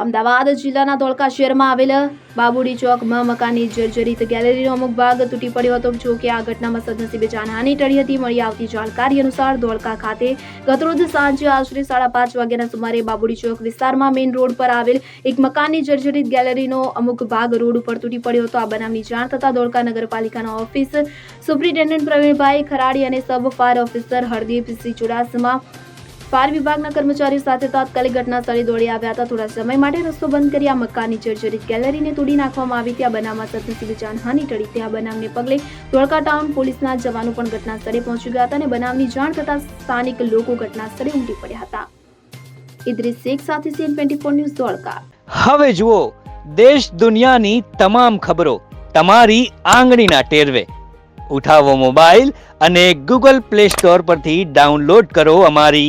અમદાવાદ જિલ્લાના ધોળકા શહેરમાં આવેલ બાબુડી ચોકમાં મકાનની જર્જરિત ગેલેરીનો અમુક ભાગ તૂટી પડ્યો હતો. જો કે આ ઘટનામાં સદનસીબે જાનહાની ટળી હતી. મળી આવતી જાણકારી અનુસાર ધોળકા ખાતે ગતરોજ સાંજે આશરે સાડા પાંચ વાગ્યાના સુમારે બાબુડી ચોક વિસ્તારમાં મેઇન રોડ પર આવેલ એક મકાનની જર્જરિત ગેલેરીનો અમુક ભાગ રોડ ઉપર તૂટી પડ્યો હતો. આ બનાવની જાણ થતાં ધોળકા નગરપાલિકાના ઓફિસ સુપ્રિન્ટેન્ડન્ટ પ્રવીણભાઈ ખરાડી અને sub fire officer Hardipsinh Chudasama fire વિભાગના કર્મચારીઓ સાથે તાત્કાલિક ઘટના સ્થળે દોડી આવ્યા હતા. થોડા સમય માટે રસ્તો બંધ કરી આ મકાનની જર્જરિત ગેલેરીને તોડી નાખવામાં આવી. ત્યાં બનાવમાં સદનસીબે જાનહાની ટળી. ત્યાં બનાવને પગલે ધોળકા ટાઉન પોલીસના જવાનો પણ ઘટના સ્થળે પહોંચી ગયા હતા અને બનાવની જાણ થતાં સ્થાનિક લોકો ઘટના સ્થળે ઉમટી પડ્યા હતા. ઇદ્રિસ શેખ સાથે CN twenty four news Dholka. હવે જુઓ, દેશ દુનિયાની તમામ ખબરો તમારી આંગળીના ટેરવે. ઉઠાવો મોબાઈલ અને ગૂગલ પ્લે સ્ટોર પરથી ડાઉનલોડ કરો અમારી